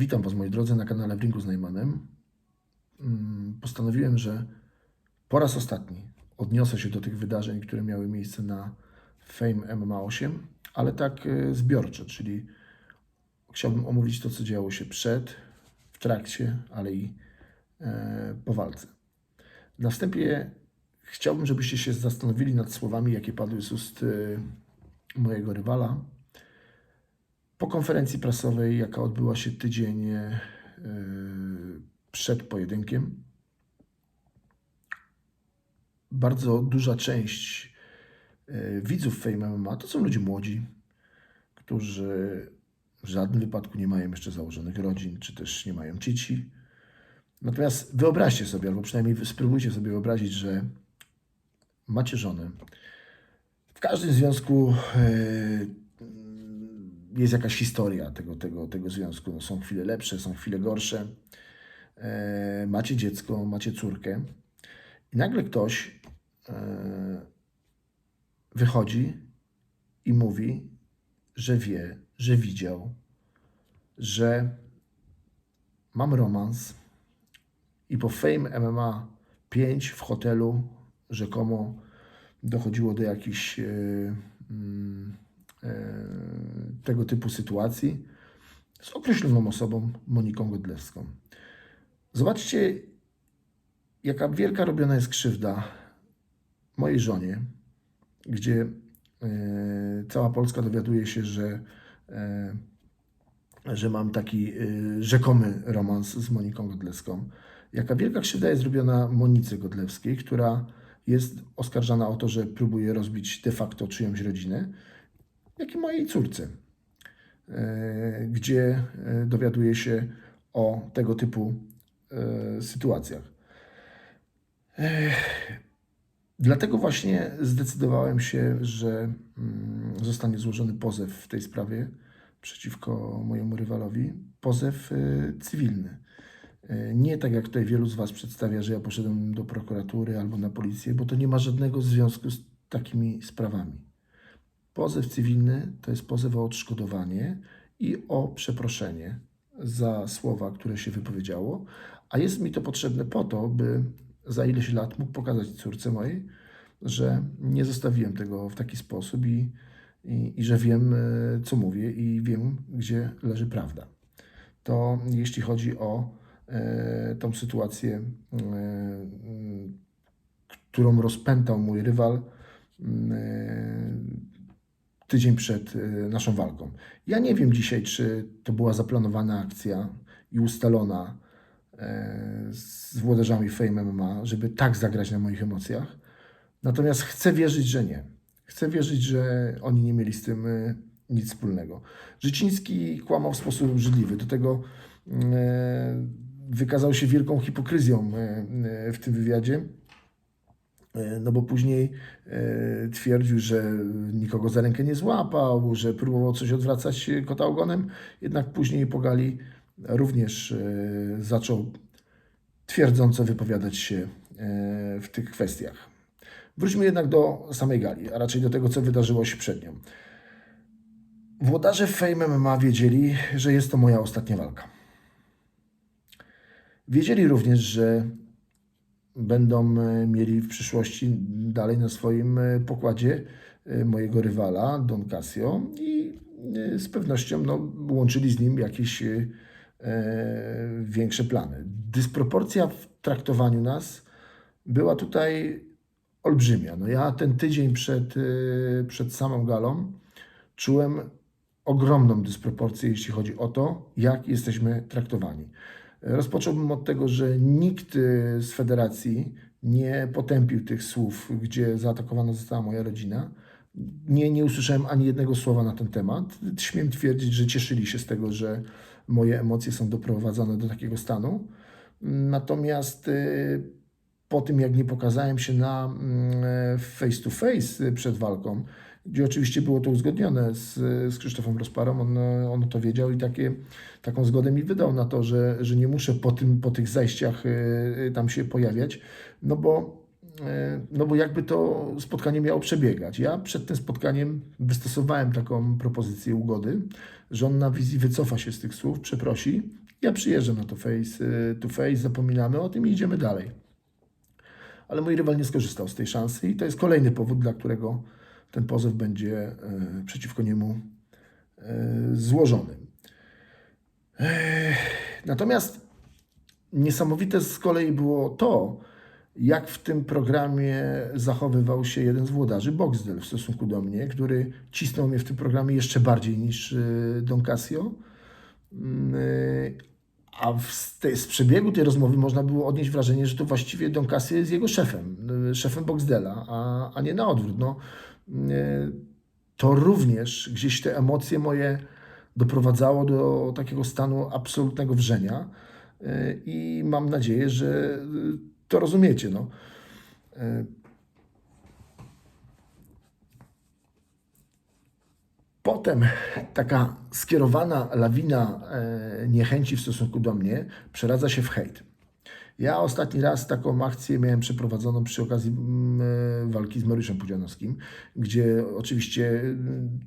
Witam Was moi drodzy na kanale w Ringu z Najmanem. Mm, Postanowiłem, że po raz ostatni odniosę się do tych wydarzeń, które miały miejsce na Fame MMA 8, ale tak e, zbiorczo, czyli chciałbym omówić to, co działo się przed, w trakcie, ale i e, po walce. Na wstępie chciałbym, żebyście się zastanowili nad słowami, jakie padły z ust e, mojego rywala, po konferencji prasowej, jaka odbyła się tydzień e, przed pojedynkiem, bardzo duża część e, widzów Fame MMA to są ludzie młodzi, którzy w żadnym wypadku nie mają jeszcze założonych rodzin, czy też nie mają dzieci. Natomiast wyobraźcie sobie, albo przynajmniej spróbujcie sobie wyobrazić, że macie żonę. W każdym związku e, jest jakaś historia tego, tego, tego związku. No, są chwile lepsze, są chwile gorsze. E, macie dziecko, macie córkę. I nagle ktoś e, wychodzi i mówi, że wie, że widział, że mam romans i po Fame MMA 5 w hotelu rzekomo dochodziło do jakichś e, tego typu sytuacji z określoną osobą, Moniką Godlewską. Zobaczcie, jaka wielka robiona jest krzywda mojej żonie, gdzie e, cała Polska dowiaduje się, że, e, że mam taki e, rzekomy romans z Moniką Godlewską. Jaka wielka krzywda jest zrobiona Monice Godlewskiej, która jest oskarżana o to, że próbuje rozbić de facto czyjąś rodzinę, jak i mojej córce, e, gdzie e, dowiaduje się o tego typu e, sytuacjach. Dlatego właśnie zdecydowałem się, że mm, zostanie złożony pozew w tej sprawie przeciwko mojemu rywalowi. Pozew cywilny. Nie tak jak tutaj wielu z Was przedstawia, że ja poszedłem do prokuratury albo na policję, bo to nie ma żadnego związku z takimi sprawami. Pozew cywilny to jest pozew o odszkodowanie i o przeproszenie za słowa, które się wypowiedziało, a jest mi to potrzebne po to, by za ileś lat mógł pokazać córce mojej, że nie zostawiłem tego w taki sposób i, i, i że wiem, e, co mówię i wiem, gdzie leży prawda. To jeśli chodzi o e, tą sytuację, e, którą rozpętał mój rywal e, tydzień przed e, naszą walką. Ja nie wiem dzisiaj, czy to była zaplanowana akcja i ustalona e, z włodarzami Fame MMA, żeby tak zagrać na moich emocjach. Natomiast chcę wierzyć, że nie. Chcę wierzyć, że oni nie mieli z tym e, nic wspólnego. Życiński kłamał w sposób obrzydliwy. Do tego e, wykazał się wielką hipokryzją w tym wywiadzie. E, No bo później e, twierdził, że nikogo za rękę nie złapał, że próbował coś odwracać kota ogonem, jednak później po gali również e, zaczął twierdząco wypowiadać się w tych kwestiach. Wróćmy jednak do samej gali, a raczej do tego, co wydarzyło się przed nią. Włodarze Fame MMA wiedzieli, że jest to moja ostatnia walka. Wiedzieli również, że będą e, mieli w przyszłości dalej na swoim e, pokładzie e, mojego rywala, Don Casio i z pewnością no, łączyli z nim jakieś e, większe plany. Dysproporcja w traktowaniu nas była tutaj olbrzymia. No ja ten tydzień przed, przed samą galą czułem ogromną dysproporcję, jeśli chodzi o to, jak jesteśmy traktowani. Rozpocząłbym od tego, że nikt e, z federacji nie potępił tych słów, gdzie zaatakowana została moja rodzina. Nie, nie usłyszałem ani jednego słowa na ten temat. Śmiem twierdzić, że cieszyli się z tego, że moje emocje są doprowadzone do takiego stanu. Natomiast e, po tym, jak nie pokazałem się na mm, face to face przed walką, gdzie oczywiście było to uzgodnione z, z Krzysztofem Rozparą, on, on to wiedział i takie, taką zgodę mi wydał na to, że, że nie muszę po, tym, po tych zajściach y, tam się pojawiać, no bo e, no bo jakby to spotkanie miało przebiegać. Ja przed tym spotkaniem wystosowałem taką propozycję ugody, że on na wizji wycofa się z tych słów, przeprosi. Ja przyjeżdżam na to face to face, zapominamy o tym i idziemy dalej. Ale mój rywal nie skorzystał z tej szansy i to jest kolejny powód, dla którego ten pozew będzie e, przeciwko niemu e, złożony. E, Natomiast niesamowite z kolei było to, jak w tym programie zachowywał się jeden z włodarzy, Boxdel, w stosunku do mnie, który cisnął mnie w tym programie jeszcze bardziej niż Don Casio. Mm, A z, tej, z przebiegu tej rozmowy można było odnieść wrażenie, że to właściwie Don Casio jest jego szefem, szefem Boxdela, a, a nie na odwrót. No, to również gdzieś te emocje moje doprowadzało do takiego stanu absolutnego wrzenia y, i mam nadzieję, że y, to rozumiecie. No. Potem taka skierowana lawina e, niechęci w stosunku do mnie przeradza się w hejt. Ja ostatni raz taką akcję miałem przeprowadzoną przy okazji mm, e, walki z Mariuszem Pudzianowskim, gdzie oczywiście mm,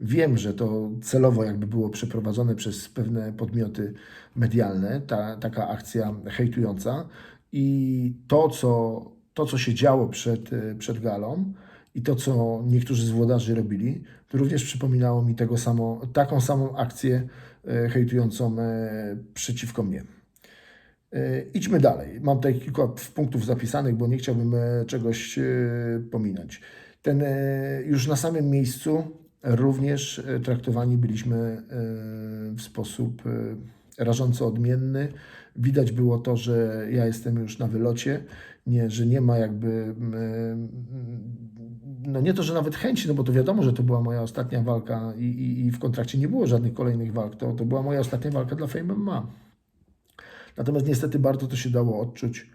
wiem, że to celowo jakby było przeprowadzone przez pewne podmioty medialne, ta, taka akcja hejtująca i to, co, to, co się działo przed, e, przed galą, i to, co niektórzy z włodarzy robili, to również przypominało mi tego samo, taką samą akcję e, hejtującą przeciwko mnie. E, Idźmy dalej. Mam tutaj kilka punktów zapisanych, bo nie chciałbym e, czegoś e, pominąć. Ten, już na samym miejscu również traktowani byliśmy w sposób rażąco odmienny. Widać było to, że ja jestem już na wylocie, nie, że nie ma jakby, mm, no nie to, że nawet chęci, no bo to wiadomo, że to była moja ostatnia walka i, i, i w kontrakcie nie było żadnych kolejnych walk, to, to była moja ostatnia walka dla Fame MMA. Natomiast niestety bardzo to się dało odczuć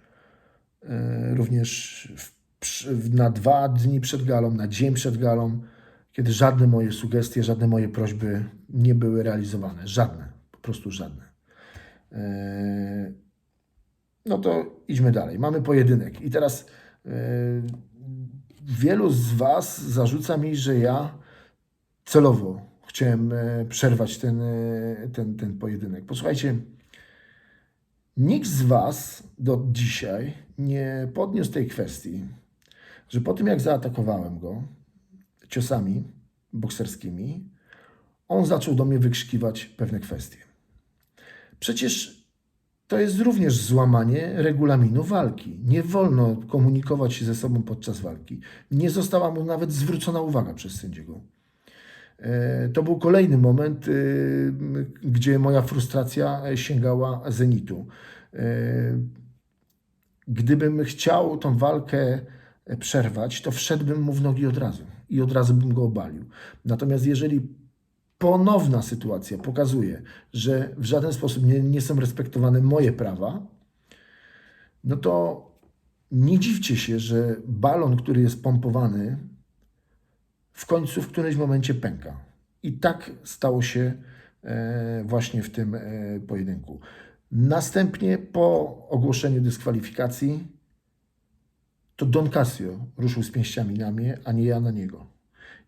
e, również w, na dwa dni przed galą, na dzień przed galą, kiedy żadne moje sugestie, żadne moje prośby nie były realizowane. Żadne, po prostu żadne. E, No to idźmy dalej. Mamy pojedynek. I teraz e, wielu z Was zarzuca mi, że ja celowo chciałem przerwać ten, ten, ten pojedynek. Posłuchajcie, nikt z Was do dzisiaj nie podniósł tej kwestii, że po tym jak zaatakowałem go ciosami bokserskimi, on zaczął do mnie wykrzykiwać pewne kwestie. Przecież to jest również złamanie regulaminu walki. Nie wolno komunikować się ze sobą podczas walki. Nie została mu nawet zwrócona uwaga przez sędziego. E, To był kolejny moment, y, gdzie moja frustracja sięgała zenitu. E, Gdybym chciał tą walkę przerwać, to wszedłbym mu w nogi od razu i od razu bym go obalił. Natomiast jeżeli ponowna sytuacja pokazuje, że w żaden sposób nie, nie są respektowane moje prawa, no to nie dziwcie się, że balon, który jest pompowany, w końcu w którymś momencie pęka. I tak stało się e, właśnie w tym e, pojedynku. Następnie po ogłoszeniu dyskwalifikacji to Don Casio ruszył z pięściami na mnie, a nie ja na niego.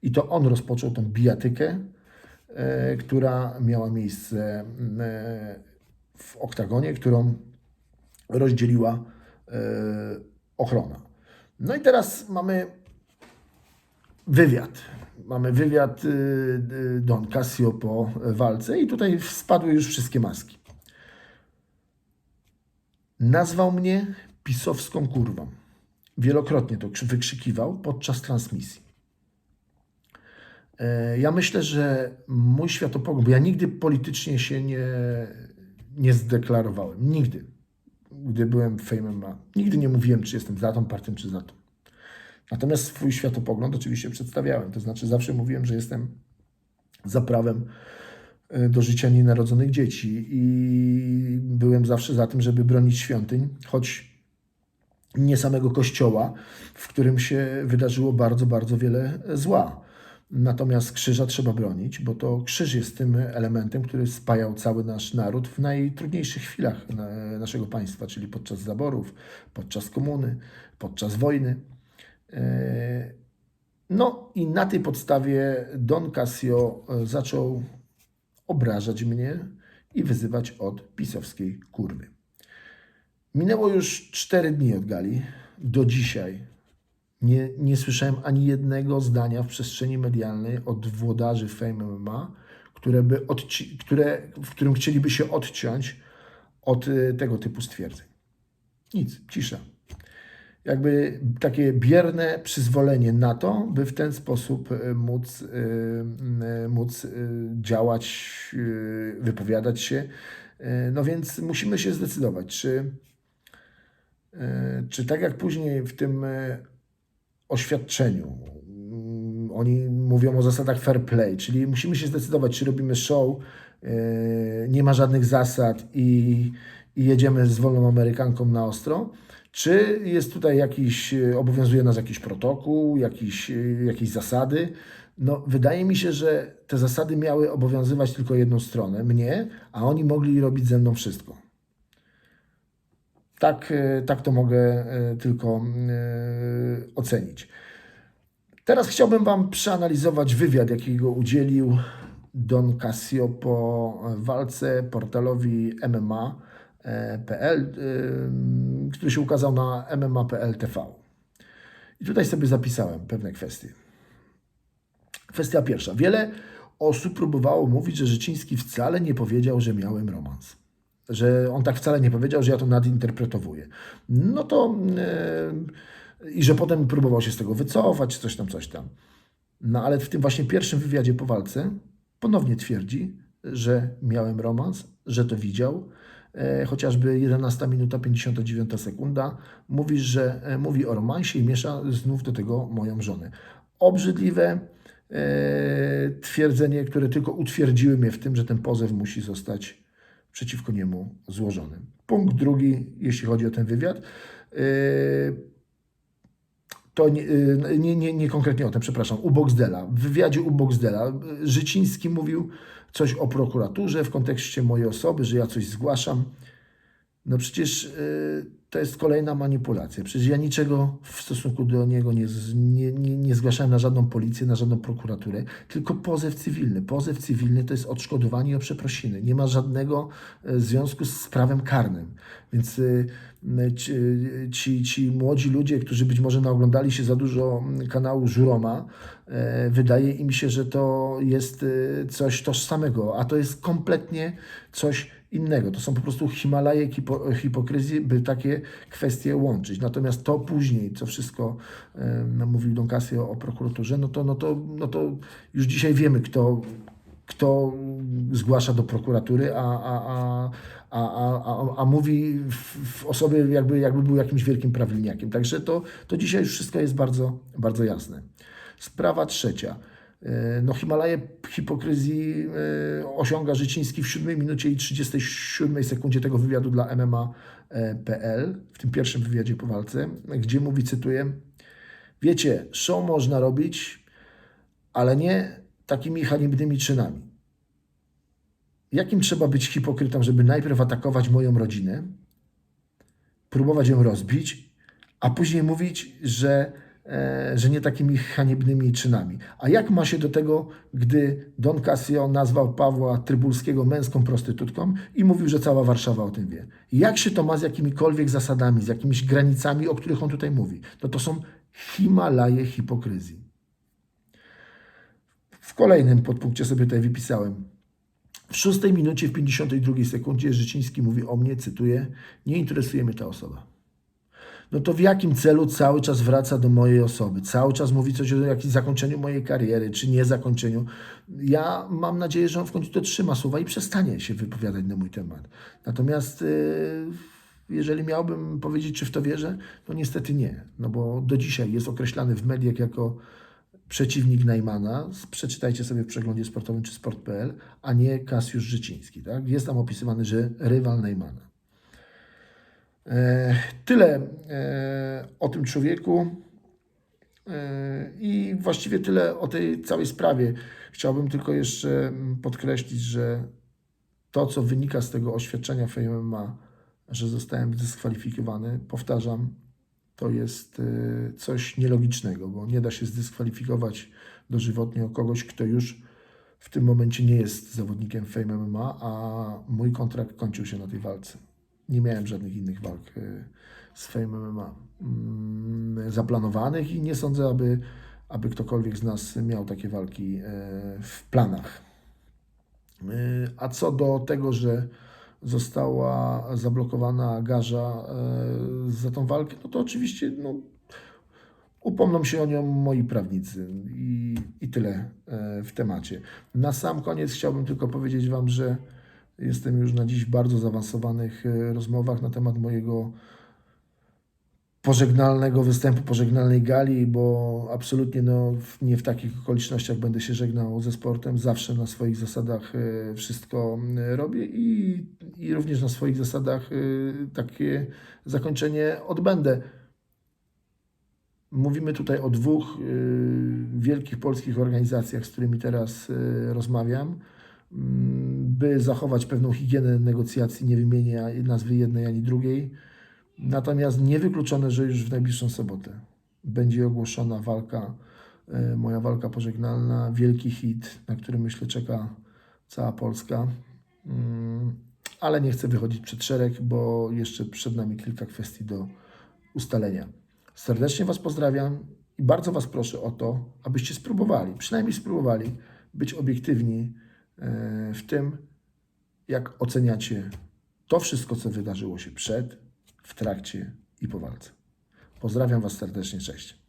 I to on rozpoczął tą bijatykę, e, która miała miejsce w oktagonie, którą rozdzieliła ochrona. No i teraz mamy wywiad. Mamy wywiad y, y, Don Casio po walce i tutaj spadły już wszystkie maski. Nazwał mnie pisowską kurwą. Wielokrotnie to krzy- wykrzykiwał podczas transmisji. E, Ja myślę, że mój światopogląd, bo ja nigdy politycznie się nie, nie zdeklarowałem. Nigdy. Gdy byłem MMA. Nigdy nie mówiłem, czy jestem za tą partią, czy za tą. Natomiast swój światopogląd oczywiście przedstawiałem. To znaczy zawsze mówiłem, że jestem za prawem e, do życia nienarodzonych dzieci i byłem zawsze za tym, żeby bronić świątyń, choć nie samego kościoła, w którym się wydarzyło bardzo, bardzo wiele zła. Natomiast krzyża trzeba bronić, bo to krzyż jest tym elementem, który spajał cały nasz naród w najtrudniejszych chwilach na- naszego państwa, czyli podczas zaborów, podczas komuny, podczas wojny. E, No i na tej podstawie Don Casio e, zaczął obrażać mnie i wyzywać od pisowskiej kurwy. Minęło już cztery dni od gali. Do dzisiaj nie, nie słyszałem ani jednego zdania w przestrzeni medialnej od włodarzy Fame MMA, które by odci- które, w którym chcieliby się odciąć od y, tego typu stwierdzeń. Nic, cisza. Jakby takie bierne przyzwolenie na to, by w ten sposób y, móc, y, y, móc działać, wypowiadać się. No więc musimy się zdecydować, czy, czy tak jak później w tym oświadczeniu. Mm, Oni mówią o zasadach fair play, czyli musimy się zdecydować, czy robimy show, nie ma żadnych zasad i, i jedziemy z wolną Amerykanką na ostro, czy jest tutaj jakiś, yy, obowiązuje nas jakiś protokół, jakiś, yy, jakieś zasady. No, wydaje mi się, że te zasady miały obowiązywać tylko jedną stronę, mnie, a oni mogli robić ze mną wszystko. Tak, e, tak to mogę e, tylko e, ocenić. Teraz chciałbym Wam przeanalizować wywiad, jakiego udzielił Don Casio po walce portalowi MMA.pl, e, który się ukazał na MMA.pl TV. I tutaj sobie zapisałem pewne kwestie. Kwestia pierwsza. Wiele osób próbowało mówić, że Życiński wcale nie powiedział, że miałem romans. Że on tak wcale nie powiedział, że ja to nadinterpretowuję. No to yy, i że potem próbował się z tego wycofać, coś tam, coś tam. No ale w tym właśnie pierwszym wywiadzie po walce ponownie twierdzi, że miałem romans, że to widział. E, chociażby 11 minuta 59 sekunda mówi, że e, mówi o romansie i miesza znów do tego moją żonę. Obrzydliwe e, twierdzenie, które tylko utwierdziły mnie w tym, że ten pozew musi zostać przeciwko niemu złożony. Punkt drugi, jeśli chodzi o ten wywiad. To nie, nie, nie, nie konkretnie o tym, przepraszam, u Boxdela. W wywiadzie u Boxdela Życiński mówił coś o prokuraturze w kontekście mojej osoby, że ja coś zgłaszam. No przecież y, to jest kolejna manipulacja. Przecież ja niczego w stosunku do niego nie, nie, nie, nie zgłaszałem na żadną policję, na żadną prokuraturę, tylko pozew cywilny. Pozew cywilny to jest odszkodowanie o przeprosiny. Nie ma żadnego e, związku z prawem karnym. Więc y, ci, ci, młodzi ludzie, którzy być może naoglądali się za dużo kanału Żuroma, e, wydaje im się, że to jest coś tożsamego, a to jest kompletnie coś innego. To są po prostu Himalaje hipo, hipokryzji, by takie kwestie łączyć. Natomiast to później, co wszystko e, mówił Don Casio o prokuraturze, no to, no, to, no to już dzisiaj wiemy, kto, kto zgłasza do prokuratury, a, a, a, a, a, a, a mówi w, w osobie, jakby, jakby był jakimś wielkim prawilniakiem. Także to, to dzisiaj już wszystko jest bardzo, bardzo jasne. Sprawa trzecia. E, No, Himalaje hipokryzji e, osiąga Życiński w 7 minucie i 37 sekundzie tego wywiadu dla MMA.pl, w tym pierwszym wywiadzie po walce, gdzie mówi, cytuję, wiecie, show można robić, ale nie takimi haniebnymi czynami. Jakim trzeba być hipokrytą, żeby najpierw atakować moją rodzinę, próbować ją rozbić, a później mówić, że, e, że nie takimi haniebnymi czynami. A jak ma się do tego, gdy Don Casio nazwał Pawła Trybulskiego męską prostytutką i mówił, że cała Warszawa o tym wie? Jak się to ma z jakimikolwiek zasadami, z jakimiś granicami, o których on tutaj mówi? No to są Himalaje hipokryzji. W kolejnym podpunkcie sobie tutaj wypisałem. W szóstej minucie, w 52 sekundzie Życiński mówi o mnie, cytuję, nie interesuje mnie ta osoba. No to w jakim celu cały czas wraca do mojej osoby? Cały czas mówi coś o jakimś zakończeniu mojej kariery, czy nie zakończeniu. Ja mam nadzieję, że on w końcu to trzyma słowa i przestanie się wypowiadać na mój temat. Natomiast yy, jeżeli miałbym powiedzieć, czy w to wierzę, to niestety nie. No bo do dzisiaj jest określany w mediach jako przeciwnik Najmana, przeczytajcie sobie w przeglądzie sportowym czy sport.pl, a nie Kasiusz Życiński. Tak? Jest tam opisywany, że rywal Najmana. E, tyle e, o tym człowieku. Yy, I właściwie tyle o tej całej sprawie. Chciałbym tylko jeszcze mm, podkreślić, że to, co wynika z tego oświadczenia FMMA, że zostałem zdyskwalifikowany, powtarzam, to jest coś nielogicznego, bo nie da się zdyskwalifikować dożywotnio kogoś, kto już w tym momencie nie jest zawodnikiem Fame a mój kontrakt kończył się na tej walce. Nie miałem żadnych innych walk y, z Fame MMA mm, zaplanowanych i nie sądzę, aby, aby ktokolwiek z nas miał takie walki y, w planach. Y, A co do tego, że została zablokowana garza za tą walkę, no to oczywiście no, upomną się o nią moi prawnicy i, i tyle w temacie. Na sam koniec chciałbym tylko powiedzieć Wam, że jestem już na dziś w bardzo zaawansowanych y, rozmowach na temat mojego pożegnalnego występu, pożegnalnej gali, bo absolutnie no, nie w takich okolicznościach będę się żegnał ze sportem. Zawsze na swoich zasadach e, wszystko e, robię i, i również na swoich zasadach e, takie zakończenie odbędę. Mówimy tutaj o dwóch e, wielkich polskich organizacjach, z którymi teraz e, rozmawiam. By zachować pewną higienę negocjacji, nie wymienię nazwy jednej ani drugiej. Natomiast niewykluczone, że już w najbliższą sobotę będzie ogłoszona walka, e, moja walka pożegnalna, wielki hit, na który myślę czeka cała Polska. Mm, Ale nie chcę wychodzić przed szereg, bo jeszcze przed nami kilka kwestii do ustalenia. Serdecznie Was pozdrawiam i bardzo Was proszę o to, abyście spróbowali, przynajmniej spróbowali być obiektywni e, w tym, jak oceniacie to wszystko, co wydarzyło się przed, w trakcie i po walce. Pozdrawiam Was serdecznie, cześć.